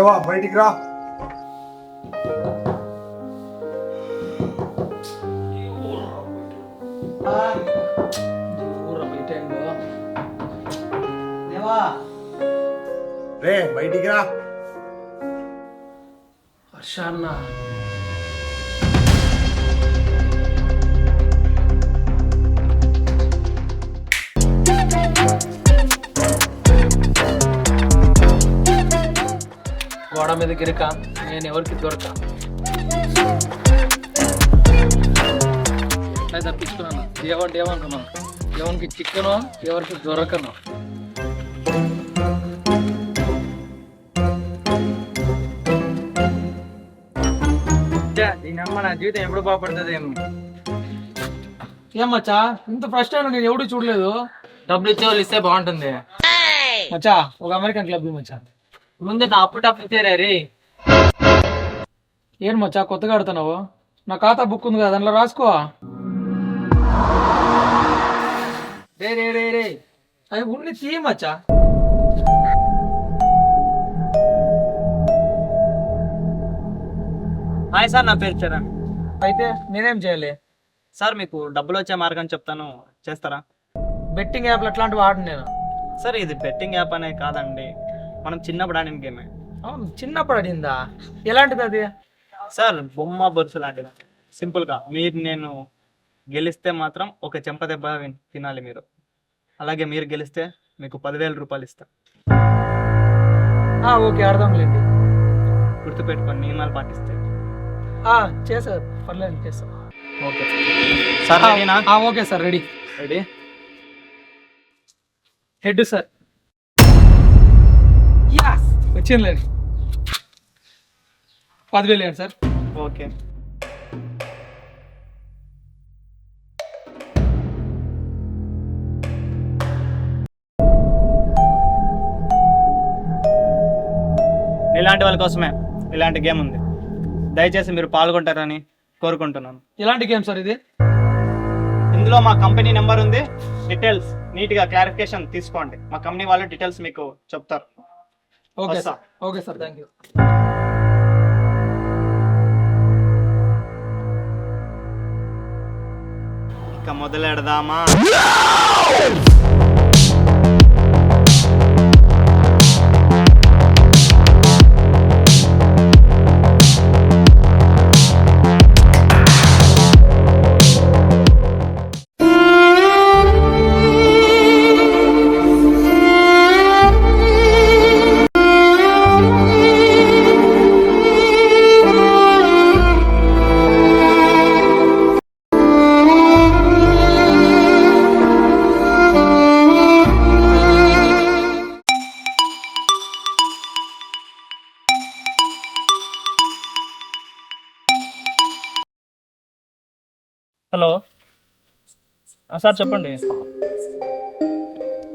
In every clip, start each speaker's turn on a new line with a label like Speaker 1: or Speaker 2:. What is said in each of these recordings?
Speaker 1: దేవా బయటికి రా. రే బయటికి రా.
Speaker 2: హర్ష అన్న గోడ మీద గిరిక నేను ఎవరికి దొరక? ఎట్లా తప్పించుకున్నాను? దేవంటే ఏమనుకున్నాను? ఎవరికి చిక్కను ఎవరికి దొరకను?
Speaker 3: దీని అమ్మ నా జీవితం ఎప్పుడు బాగుపడుతుంది ఏమో
Speaker 2: ఇంత ఫస్ట్ టైం నేను ఎవడు చూడలేదు?
Speaker 3: డబ్బులు ఇచ్చే వాళ్ళు ఇస్తే బాగుంటుంది.
Speaker 2: మచ్చా ఒక అమెరికన్ క్లబ్ మచ్చా.
Speaker 3: ముందే నా అప్పు రే.
Speaker 2: ఏం మచ్చా కొత్తగా ఆడుతున్నావు? నా ఖాతా బుక్ ఉంది కదా దాంట్లో రాసుకో
Speaker 3: రే రే రే రే.
Speaker 2: అవి ఉన్ని తీ మచ్చా.
Speaker 4: హాయ్ సార్ నా పేరు చరణ్.
Speaker 2: అయితే నేనేం చేయాలి?
Speaker 4: సార్ మీకు డబ్బులు వచ్చే మార్గం చెప్తాను. చేస్తారా?
Speaker 2: బెట్టింగ్ యాప్లు అట్లాంటివి ఆడు నేను?
Speaker 4: సార్ ఇది బెట్టింగ్ యాప్ అనే కాదండి. మనం చిన్నప్పుడు ఆడిన గేమే.
Speaker 2: అవును, చిన్నప్పుడు అడిందా ఎలాంటిది అది?
Speaker 4: సార్ బొమ్మ బొరుసు లాంటిది. సింపుల్గా మీరు నేను గెలిస్తే మాత్రం ఒక చెంప దెబ్బ తినాలి మీరు. అలాగే మీరు గెలిస్తే మీకు పదివేల రూపాయలు ఇస్తా.
Speaker 2: ఓకే ఆడదాంలేండి
Speaker 4: గుర్తుపెట్టుకొని నియమాలు పాటిస్తే.
Speaker 2: చేసా పర్లేదు చేస్తా.
Speaker 4: Okay. Sir
Speaker 2: okay sir ready.
Speaker 4: Ready?
Speaker 2: Head sir. As వచ్చిందిలేండి పదివేలు ఏంటి సార్.
Speaker 4: ఓకే ఇలాంటి వాళ్ళ కోసమే ఇలాంటి గేమ్ ఉంది. దయచేసి మీరు పాల్గొంటారని కోరుకుంటున్నాను.
Speaker 2: ఎలాంటి గేమ్ సార్ ఇది.
Speaker 4: ఇందులో మా కంపెనీ నెంబర్ ఉంది. డీటెయిల్స్ నీట్గా క్లారిఫికేషన్ తీసుకోండి. మా కంపెనీ వాళ్ళు డీటెయిల్స్ మీకు చెప్తారు.
Speaker 2: ఓకే
Speaker 4: వస్తా.
Speaker 2: Sir okay sir thank you
Speaker 4: ఇక మొదలెడదామా
Speaker 5: హలో. సార్ చెప్పండి.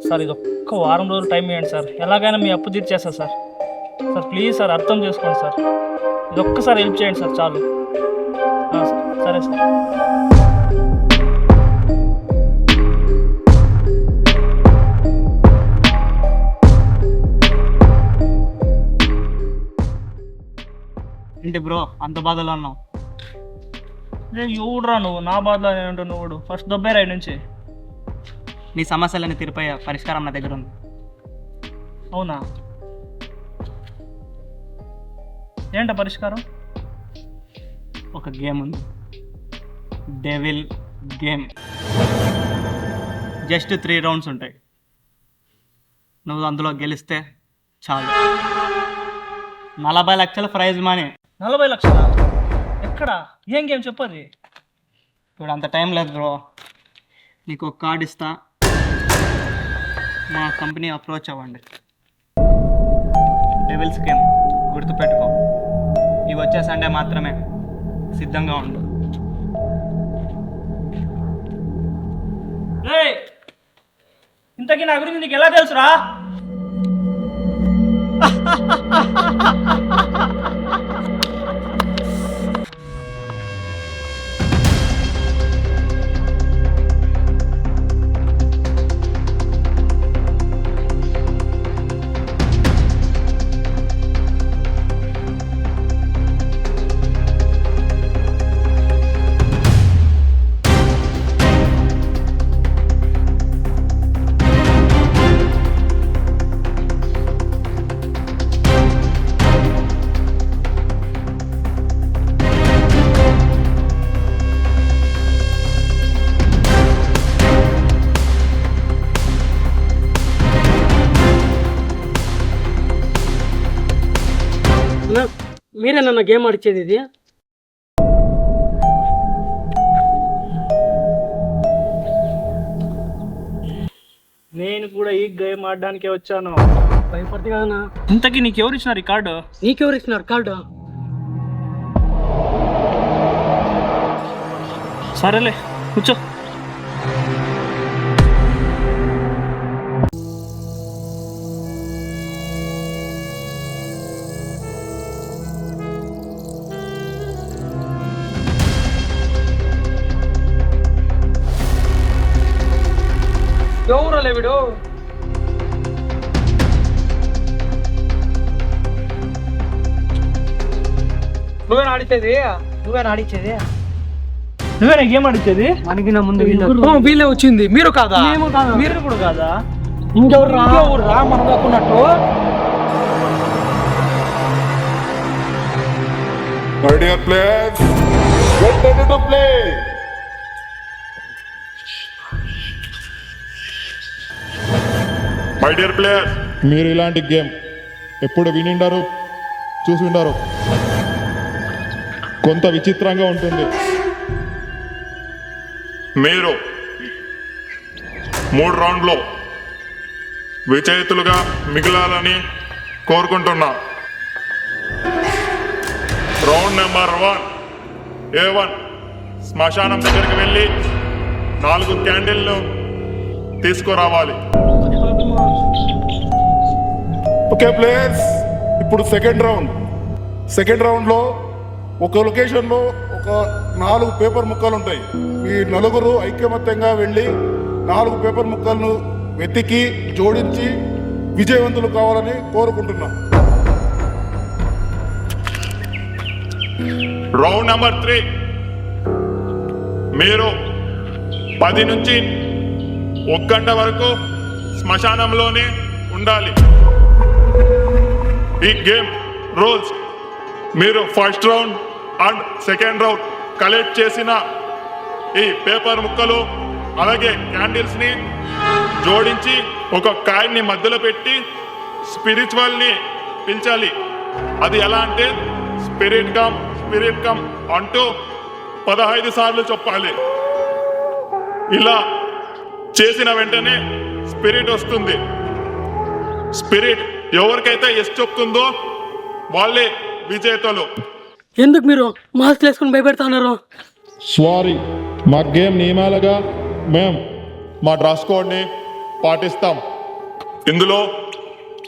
Speaker 5: సార్ ఇది ఒక్క వారం రోజులు టైం ఇవ్వండి సార్. ఎలాగైనా మీ అప్పు తీర్చేస్తా సార్. సార్ ప్లీజ్ సార్ అర్థం చేసుకోండి సార్. ఇది ఒక్కసారి హెల్ప్ చేయండి సార్ చాలు. సరే సార్.
Speaker 4: ఏంటి బ్రో అంత బాధలో ఉన్నావు?
Speaker 5: నేను ఎవడురా నువ్వు? నా బాధలో ఏంటో నువ్వు ఫస్ట్ దొబ్బేరా నుంచి.
Speaker 4: నీ సమస్యలని తీరిపోయే పరిష్కారం నా దగ్గర ఉంది.
Speaker 5: అవునా? ఏంట పరిష్కారం?
Speaker 4: ఒక గేమ్ ఉంది. Devil game just three rounds ఉంటాయి. నువ్వు అందులో గెలిస్తే చాలు. నలభై లక్షల ప్రైజ్ మనీ.
Speaker 5: నలభై లక్షల? ఎక్కడ? ఏం గేమ్ చెప్పది
Speaker 4: ఇప్పుడు అంత టైం లేదు బ్రో నీకు ఒక కార్డ్ ఇస్తా. మా కంపెనీ అప్రోచ్ అవ్వండి. డెవిల్స్ గేమ్ గుర్తుపెట్టుకో. ఇవి వచ్చే సండే మాత్రమే. సిద్ధంగా ఉండు.
Speaker 5: ఇంతకీ నా గురించి నీకు ఎలా తెలుసురా?
Speaker 6: మీరేనన్న గేమ్ ఆడిచ్చేది ఇది?
Speaker 5: నేను కూడా ఈ గేమ్ ఆడడానికే వచ్చాను.
Speaker 6: భయపడితే కదన్నా
Speaker 5: ఇంతకీ నీకు ఎవరు ఇచ్చిన రికార్డు
Speaker 6: నీకెవరు ఇస్తున్నారు కార్డు?
Speaker 5: సరేలే కూర్చో.
Speaker 2: ఆడిచ్చేది? నువ్వేనా ఆడిచ్చేది?
Speaker 5: నువ్వేనా గేమ్ ఆడిచ్చేది?
Speaker 2: మనకి నా ముందు
Speaker 6: వీళ్ళే వచ్చింది. మీరు కాదా?
Speaker 5: మీరు కూడా కాదా?
Speaker 6: ఇంకెవరు రా
Speaker 2: రా మనం కాకున్నట్టు?
Speaker 7: My dear players, get ready to play.
Speaker 8: My dear player మీరు ఇలాంటి గేమ్ ఎప్పుడు వినిండారు చూసి ఉండారు కొంత విచిత్రంగా ఉంటుంది. మీరు మూడు రౌండ్లో విజేతలుగా మిగిలాలని కోరుకుంటున్నా. Round number one A one శ్మశానం దగ్గరికి వెళ్ళి నాలుగు క్యాండిల్ను తీసుకురావాలి.
Speaker 9: ఓకే ప్లేయర్స్ ఇప్పుడు సెకండ్ రౌండ్. సెకండ్ రౌండ్లో ఒక లొకేషన్లో ఒక నాలుగు పేపర్ ముక్కలు ఉంటాయి. ఈ నలుగురు ఐకమత్యంగా వెళ్ళి నాలుగు పేపర్ ముక్కలను వెతికి జోడించి విజయవంతులు కావాలని కోరుకుంటున్నాం.
Speaker 8: రౌండ్ నెంబర్ త్రీ మీరు పది నుంచి ఒక గంట వరకు శ్మశానంలోనే ఉండాలి. ఈ గేమ్ రూల్స్. మీరు first round and second round collect చేసిన ఈ పేపర్ ముక్కలు అలాగే క్యాండిల్స్ని జోడించి ఒక కాయిన్ని మధ్యలో పెట్టి స్పిరిచువల్ని పిలిచాలి. అది ఎలా అంటే స్పిరిట్ కమ్ స్పిరిట్ కమ్ అంటూ పదహైదు సార్లు చెప్పాలి. ఇలా చేసిన వెంటనే స్పిరిట్ వస్తుంది. స్పిరిట్ ఎవరికైతే ఎస్ చెప్తుందో వాళ్ళే విజేతలు.
Speaker 6: ఎందుకు మీరు మాస్క్ వేసుకుని భయపెడతా
Speaker 8: సారీ మా గేమ్ నియమాలుగా మేం మా డ్రెస్ కోడ్ని పాటిస్తాం. ఇందులో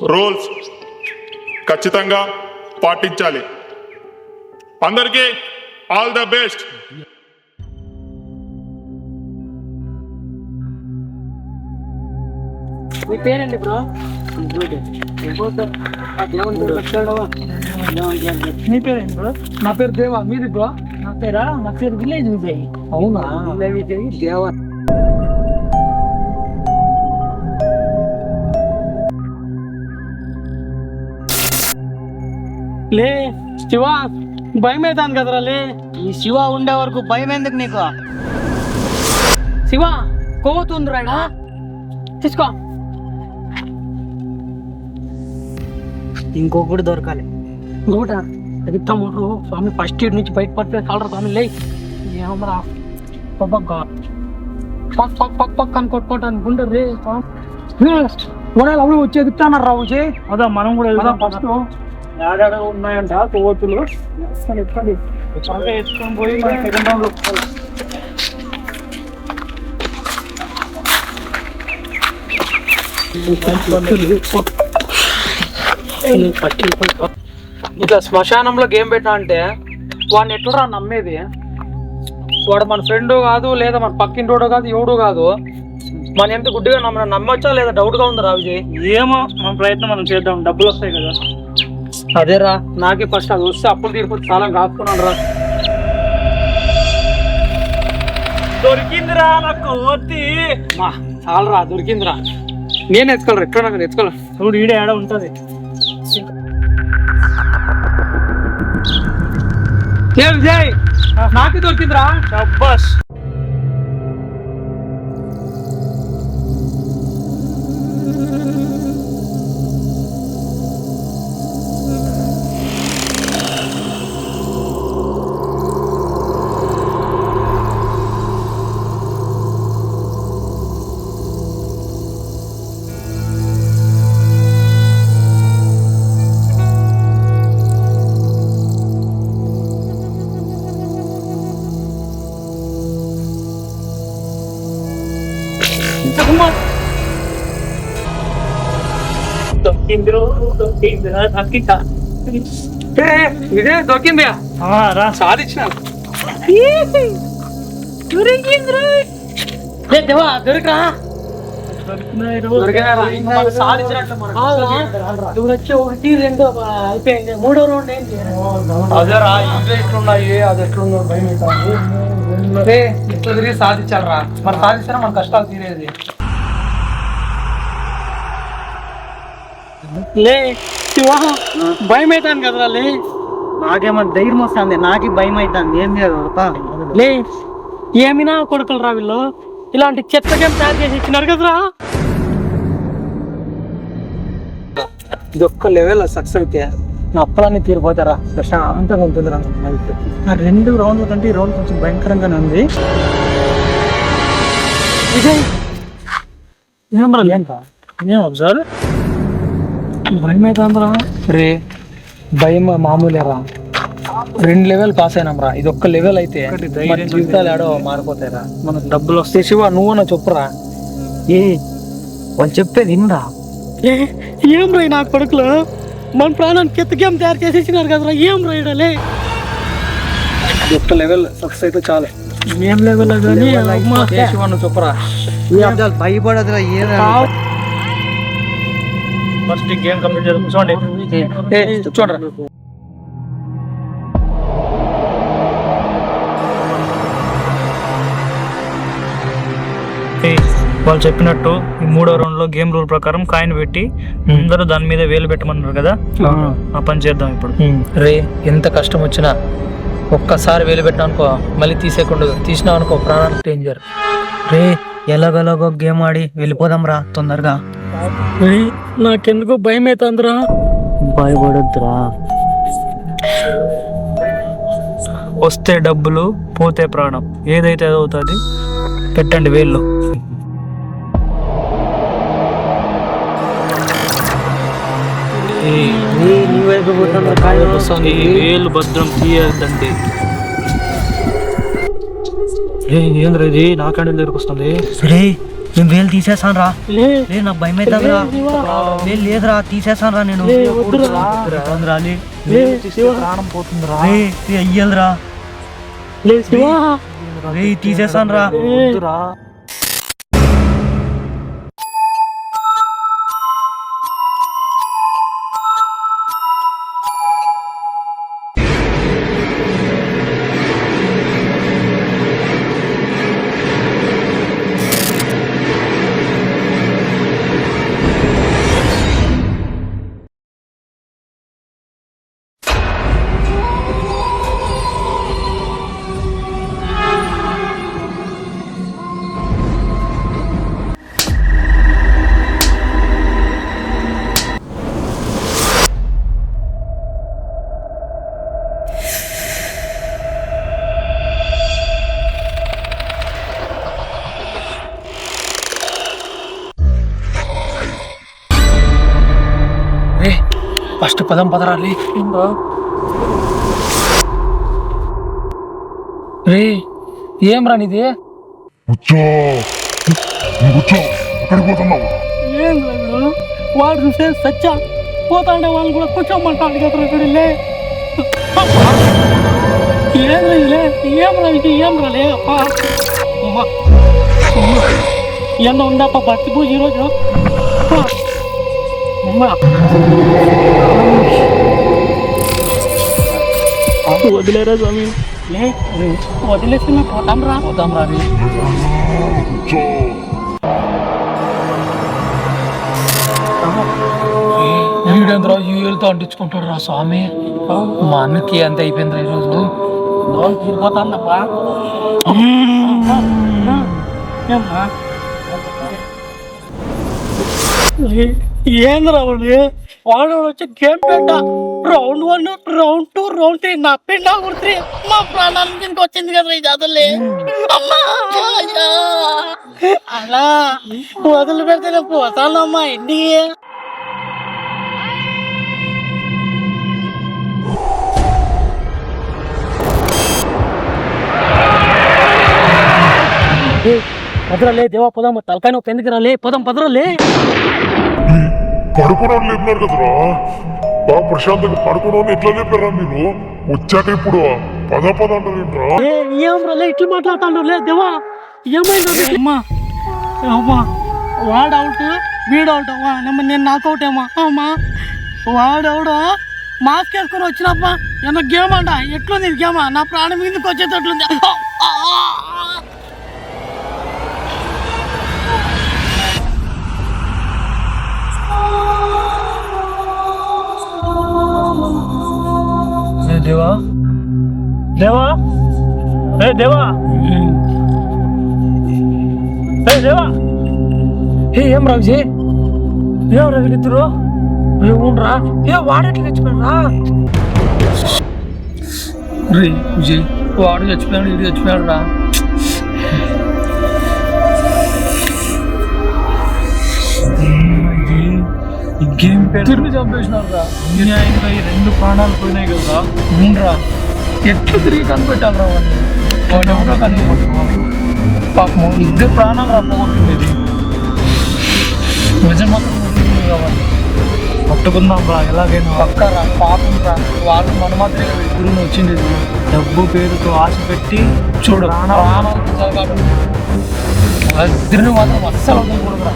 Speaker 8: రూల్స్ ఖచ్చితంగా పాటించాలి. అందరికీ ఆల్ ద బెస్ట్.
Speaker 6: మీ పేరండి బ్రో?
Speaker 5: నీ పేరేంటి బ్రో?
Speaker 6: నా పేరు దేవా. మీది బ్రో?
Speaker 5: నా పేరా? నా పేరు విలేజ్ విజయ్.
Speaker 6: అవునా? దేవా. లే శివ భయం అవుతాను కదరా లే.
Speaker 2: ఈ శివ ఉండే వరకు భయం ఎందుకు నీకు?
Speaker 6: శివ కొవ్వుతుంది రాయడా తీసుకో.
Speaker 2: ఇంకొకటి దొరకాలి.
Speaker 6: ఇంకోట ఎగుతాము స్వామి ఫస్ట్ ఇయర్ నుంచి బయట పడితే కాలరా స్వామి లే ఏమరా? పక్క పక్ పక్ పక్ పక్ అని కొట్టుకోవటానికి ఉండదు రే వడాలి అప్పుడు వచ్చి ఎదుగుతాన్నారు రావు
Speaker 5: అదా మనం కూడా వెళ్దాం.
Speaker 6: ఫస్ట్
Speaker 5: ఏడాడ ఉన్నాయంట కొవ్వొత్తులు. ఎత్తుకొని ఎత్తుకొని పోయి సెకండ్ రౌండ్లో
Speaker 2: ఇట్లా శ్మశానంలో గేమ్ పెట్టా అంటే వాడిని ఎట్లా నమ్మేది? వాడు మన ఫ్రెండ్ కాదు లేదా మన పక్కింటోడు కాదు ఎవడు కాదు. మన ఎంత గుడ్డిగా నమ్మ నమ్మొచ్చా లేదా డౌట్గా ఉంది రా విజయ్?
Speaker 5: ఏమో మన ప్రయత్నం మనం చేద్దాం. డబ్బులు వస్తాయి కదా.
Speaker 2: అదేరా నాకే ఫస్ట్ అది వస్తే అప్పులు తీరిపోతే చాలా కాసుకున్నాను రా.
Speaker 5: దొరికిందిరా నాకు కొవ్వొత్తి
Speaker 2: మా చాలరా దొరికిందిరా. నేను ఎత్తుకోలరా ఎక్కడ నాకు ఎత్తుకోలరా
Speaker 5: చూడు ఈడే ఏడ ఉంటది.
Speaker 2: ఏ విజయ్ నాకు దొరికిందిరా?
Speaker 5: షబ్బస్
Speaker 2: ఇదే దొరికింది
Speaker 5: ఆ, రా
Speaker 2: సాధించిన
Speaker 6: లే దేవా దొరికరా
Speaker 2: దొరికినారా? ఇంకా మనం సాధించినట్లు మనకు.
Speaker 6: నువ్వు వచ్చి ఒకటి రెండు ఆ, అయిపోయింది మూడో రౌండ్ ఏంటి
Speaker 2: అదేరా ఇవే ఎట్లున్నాయి అది ఎట్లున్నాయి భయం అవుతుంది రే ఇట్లా తిరిగి సాధించాలరా మనం సాధిస్తేనే మన కష్టాలు తీరేది
Speaker 6: లే శివ భయం అవుతాను కదరా లే
Speaker 4: నాకేమో ధైర్యం వస్తుంది నాకు భయం అవుతుంది ఏం లేదు
Speaker 6: లే ఏమినా కొడుకులు రా వీళ్ళు ఇలాంటి చెత్త గేమ్ తయారు చేసి ఇచ్చినారు కదరా
Speaker 2: ఇది ఒక్క లెవెల్ సక్సెస్ అయితే నా అప్పలన్నీ తీరిపోతారా ప్రశాంతంగా ఉంటుందిరా
Speaker 4: ఆ రెండు రౌండ్ల కంటే ఈ రౌండ్ కొంచెం భయంకరంగానే ఉంది
Speaker 6: విజయ్
Speaker 5: ఏం రా ఏం సార్
Speaker 2: భయం అవుతుందిరా రే భయం మామూలేరా? రెండు లెవెల్ పాస్ అయినాం రా ఇది ఒక్క లెవెల్ అయితే మన జీవితాలు ఏడో మారిపోతాయిరా. మనకు డబ్బులు వస్తే శివ నువ్వు చెప్పురా.
Speaker 4: ఏ వాళ్ళు చెప్పేది వినరా
Speaker 6: ఏ రా నా కొడుకులు? మన ప్రాణానికి గేమ్ తయారు చేసి ఇచ్చినారు కదరా. ఏం రా ఈడ లే?
Speaker 2: ఇది ఒక్క లెవెల్ సక్సెస్ అయితే చాలు.
Speaker 6: ఏం లెవెల్ కానీ
Speaker 2: చెప్పురా.
Speaker 4: భయపడదురా ఏ
Speaker 5: ఫస్ట్ గేమ్ కంప్లీట్ చేసి కూర్చోండి
Speaker 2: ఏ చూడరా.
Speaker 5: ఏ, వాళ్ళు చెప్పినట్టు ఈ మూడో రౌండ్లో గేమ్ రూల్ ప్రకారం కాయిన్ పెట్టి అందరూ దాని మీద వేలు పెట్టమన్నారు కదా? ఆ పని చేద్దాం ఇప్పుడు.
Speaker 2: రే ఎంత కష్టం వచ్చినా ఒక్కసారి వేలు పెట్టినా అనుకో మళ్ళీ తీసేయకుండా తీసినావు అనుకో ప్రాణానికి డేంజర్
Speaker 4: రే ఎలాగోలాగో గేమ్ ఆడి వెళ్ళిపోదాం రా తొందరగా.
Speaker 6: నాకెందుకో భయం అవుతుందిరా
Speaker 4: భయపడొద్దురా
Speaker 5: వస్తే డబ్బులు పోతే ప్రాణం ఏదైతే అవుతుంది పెట్టండి వేళ్ళు వేలు భద్రం తీయద్దండి ఏంద్ర ఇది? నా క్యాండిల్ దగ్గరకు వస్తుంది.
Speaker 4: రే నేను వేలు తీసేసాను రా
Speaker 6: లే.
Speaker 4: లే నాకు భయం అవుతుందిరా వేలు లేదురా తీసేసాను రా నేను రే రే, అయ్యలురా. రే తీసేసాను రా
Speaker 2: రే ఫస్ట్ పదం పదరాలి. రే ఏం రా నీది
Speaker 6: వాడు చూసే సచ్చా పోతాండే వాళ్ళు కూడా కూర్చోమంటాడు కదా ఇక్కడ లే ఏం లే ఏం రా ఇది ఏం రా లే అప్పా. ఎంత ఉందప్ప బతి పూజ ఈరోజు వదిలేరా స్వామి? లే వదిలేసి మేము పోతాం రా
Speaker 2: పోతాం రా వీడేంద్రా యూఎల్తో అంటించుకుంటాడు రా స్వామి? మా అన్నకి అంత అయిపోయింది ఈరోజు.
Speaker 6: తీరిపోతాందప్పా ఏమ్మా? వాడు వచ్చి గేమ్ పెట్ట round one round two round three. నా పిండా కుడితే మా ప్రాణాల కిందకి వచ్చింది కదా అమ్మా అయ్యా. అలా వదిలి పెడితే నేను పోతానమ్మా ఇంటికి. పదరా లే దేవా పోదాం తలకాయ నొప్పి ఎందుకు రా లే? పోదాం పదరా
Speaker 7: పడుకుని లేపినారు కదరా? బాగా ప్రశాంతంగా పడుకుని ఎట్లా లేపారా మీరు? వచ్చాక ఇప్పుడు పద పద అంటారేంట్రా
Speaker 6: ఏ ఏం రా ఇట్లా మాట్లాడతాను లే దేవా ఏమైంది అమ్మా. అమ్మా వాడు అవుట్ వీడు అవుట్ అమ్మా నమ్మ నేను నాకు అవుట్ ఏమా. అమ్మా వాడెవడో మాస్క్ వేసుకొని వచ్చినప్ప ఏమో గేమ్ అంట? ఎట్లుంది గేమా నా ప్రాణం మీదకి వచ్చేటట్లుంది ఆ, ఆ, ఆ.
Speaker 5: దేవా? దేవా? ఏ దేవా? ఏ దేవా?
Speaker 2: ఏ ఏం రా విజయ్
Speaker 5: ఏం రగిలిద్దరు
Speaker 2: ఏముండ్రా ఏ వాడెట్లు తెచ్చిపోయినరా రే? విజయ్ వాడు చచ్చిపోయాడు ఇటు చచ్చిపోయాడు రా. తిరిగి చంపేసినారు రా
Speaker 5: అన్యాయంగా ఈ రెండు ప్రాణాలు పోయినాయి కదా.
Speaker 2: అవునరా. ఎట్లు తిరిగి కనిపెట్టాలి రా వాడు ఎవరో కనిపెట్టు పాపం ఇద్దరు ప్రాణాలు రా పోగొట్టింది నిజం మాత్రం కావాలి
Speaker 5: పట్టుకుందాం రా ఎలాగైనా.
Speaker 2: పక్క రా పాపం రా. వాళ్ళు మన మాత్రమే ఇద్దరు వచ్చింది
Speaker 5: డబ్బు పేరుతో ఆశ పెట్టి
Speaker 2: చూడు తీసారు కాబట్టి వాళ్ళిద్దరిని మాత్రం అస్సలు వదలకూడదురా.